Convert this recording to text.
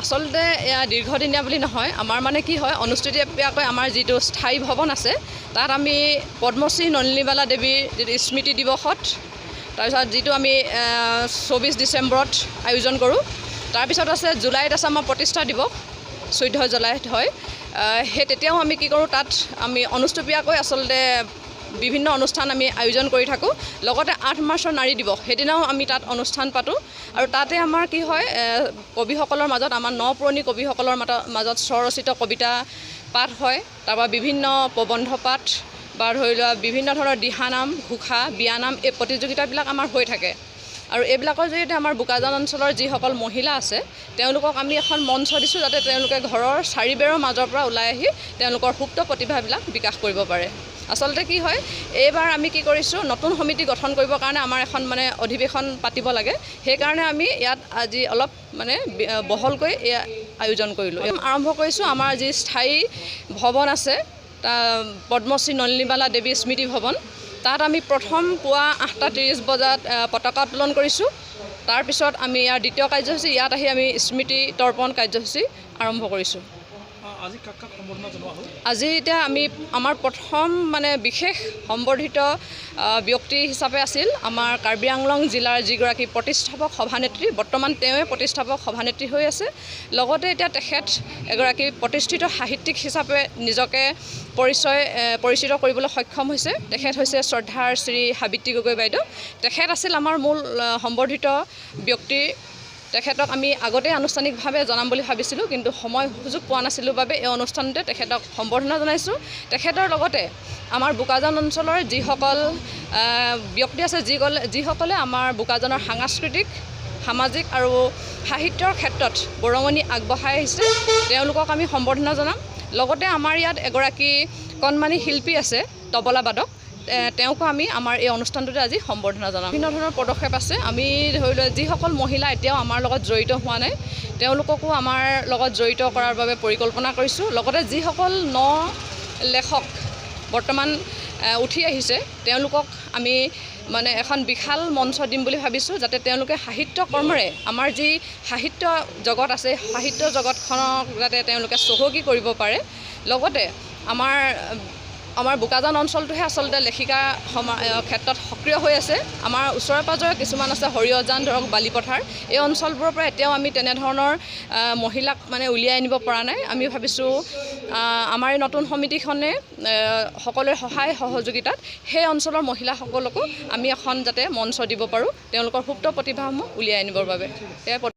আচলতে এয়া দীৰ্ঘদিনীয়া বুলি নহয়। আমাৰ মানে কি হয় অনুষ্টুপীয়াকৈ আমাৰ যিটো স্থায়ী ভৱন আছে, তাত আমি পদ্মশ্ৰী নলিনীবালা দেৱীৰ স্মৃতি দিৱসত, তাৰপিছত যিটো আমি চৌবিছ ডিচেম্বৰত আয়োজন কৰোঁ, তাৰপিছত আছে জুলাইত আছে আমাৰ প্ৰতিষ্ঠা দিৱস, চৈধ্য জুলাইত হয়। সেই তেতিয়াও আমি কি কৰোঁ, তাত আমি অনুষ্টুপীয়াকৈ আচলতে বিভিন্ন অনুষ্ঠান আমি আয়োজন কৰি থাকোঁ। লগতে আঠ মাৰ্চৰ নাৰী দিৱস সেইদিনাও আমি তাত অনুষ্ঠান পাতোঁ। আৰু তাতে আমাৰ কি হয় কবিসকলৰ মাজত আমাৰ ন পুৰণি কবিসকলৰ মাজত স্বৰচিত কবিতা পাঠ হয়। তাৰপৰা বিভিন্ন প্ৰবন্ধ পাঠ বা ধৰি লোৱা বিভিন্ন ধৰণৰ দিহানাম ঘোষা বিয়ানাম এই প্ৰতিযোগিতাবিলাক আমাৰ হৈ থাকে। আৰু এইবিলাকৰ জৰিয়তে আমাৰ বোকাজান অঞ্চলৰ যিসকল মহিলা আছে তেওঁলোকক আমি এখন মঞ্চ দিছোঁ যাতে তেওঁলোকে ঘৰৰ চাৰিবেৰৰ মাজৰ পৰা ওলাই আহি তেওঁলোকৰ সুপ্ত প্ৰতিভাবিলাক বিকাশ কৰিব পাৰে। আচলতে কি হয় এইবাৰ আমি কি কৰিছোঁ নতুন সমিতি গঠন কৰিবৰ কাৰণে আমাৰ এখন মানে অধিৱেশন পাতিব লাগে। সেইকাৰণে আমি ইয়াত আজি অলপ মানে বহলকৈ এয়া আয়োজন কৰিলোঁ। আৰম্ভ কৰিছোঁ আমাৰ যি স্থায়ী ভৱন আছে পদ্মশ্ৰী নলিনীবালা দেৱী স্মৃতি ভৱন। তাত আমি প্ৰথম পুৱা আঠটা ত্ৰিছ বজাত পতাকা উত্তোলন কৰিছোঁ। তাৰপিছত আমি ইয়াৰ দ্বিতীয় কাৰ্যসূচী ইয়াত আহি আমি স্মৃতি তৰ্পণ কাৰ্যসূচী আৰম্ভ কৰিছোঁ। আজি এতিয়া আমি আমাৰ প্ৰথম মানে বিশেষ সম্বৰ্ধিত ব্যক্তি হিচাপে আছিল আমাৰ কাৰ্বি আংলং জিলাৰ যিগৰাকী প্ৰতিষ্ঠাপক সভানেত্ৰী। বৰ্তমান তেওঁৱে প্ৰতিষ্ঠাপক সভানেত্ৰী হৈ আছে। লগতে এতিয়া তেখেত এগৰাকী প্ৰতিষ্ঠিত সাহিত্যিক হিচাপে নিজকে পৰিচয় পৰিচিত কৰিবলৈ সক্ষম হৈছে। তেখেত হৈছে শ্ৰদ্ধাৰ শ্ৰী সাবিত্ৰী গগৈ বাইদেউ। তেখেত আছিল আমাৰ মূল সম্বৰ্ধিত ব্যক্তি। তেখেতক আমি আগতেই আনুষ্ঠানিকভাৱে জনাম বুলি ভাবিছিলোঁ কিন্তু সময় সুযোগ পোৱা নাছিলোঁ বাবে এই অনুষ্ঠানতে তেখেতক সম্বৰ্ধনা জনাইছোঁ। তেখেতৰ লগতে আমাৰ বোকাজান অঞ্চলৰ যিসকল ব্যক্তি আছে যিসকলে যিসকলে আমাৰ বোকাজানৰ সাংস্কৃতিক সামাজিক আৰু সাহিত্যৰ ক্ষেত্ৰত বৰঙণি আগবঢ়াই আহিছে তেওঁলোকক আমি সম্বৰ্ধনা জনাম। লগতে আমাৰ ইয়াত এগৰাকী কণমানি শিল্পী আছে তবলাবাদক এ, তেওঁকো আমি আমাৰ এই অনুষ্ঠানটোতে আজি সম্বৰ্ধনা জনাম। বিভিন্ন ধৰণৰ পদক্ষেপ আছে। আমি ধৰি লোৱা যিসকল মহিলা এতিয়াও আমাৰ লগত জড়িত হোৱা নাই তেওঁলোককো আমাৰ লগত জড়িত কৰাৰ বাবে পৰিকল্পনা কৰিছোঁ। লগতে যিসকল ন লেখক বৰ্তমান উঠি আহিছে তেওঁলোকক আমি মানে এখন বিশাল মঞ্চ দিম বুলি ভাবিছোঁ যাতে তেওঁলোকে সাহিত্য কৰ্মৰে আমাৰ যি সাহিত্য জগত আছে সাহিত্য জগতখনক যাতে তেওঁলোকে চহকী কৰিব পাৰে। লগতে আমাৰ আমাৰ বোকাজান অঞ্চলটোহে আচলতে লেখিকা সমা ক্ষেত্ৰত সক্ৰিয় হৈ আছে। আমাৰ ওচৰে পাঁজৰে কিছুমান আছে সৰিয়হজান ধৰক বালিপথাৰ। এই অঞ্চলবোৰৰ পৰা এতিয়াও আমি তেনেধৰণৰ মহিলাক মানে উলিয়াই আনিব পৰা নাই। আমি ভাবিছোঁ আমাৰ এই নতুন সমিতিখনে সকলোৰে সহায় সহযোগিতাত সেই অঞ্চলৰ মহিলাসকলকো আমি এখন যাতে মঞ্চ দিব পাৰোঁ। তেওঁলোকৰ সুপ্ত প্ৰতিভাসমূহ উলিয়াই আনিবৰ বাবে।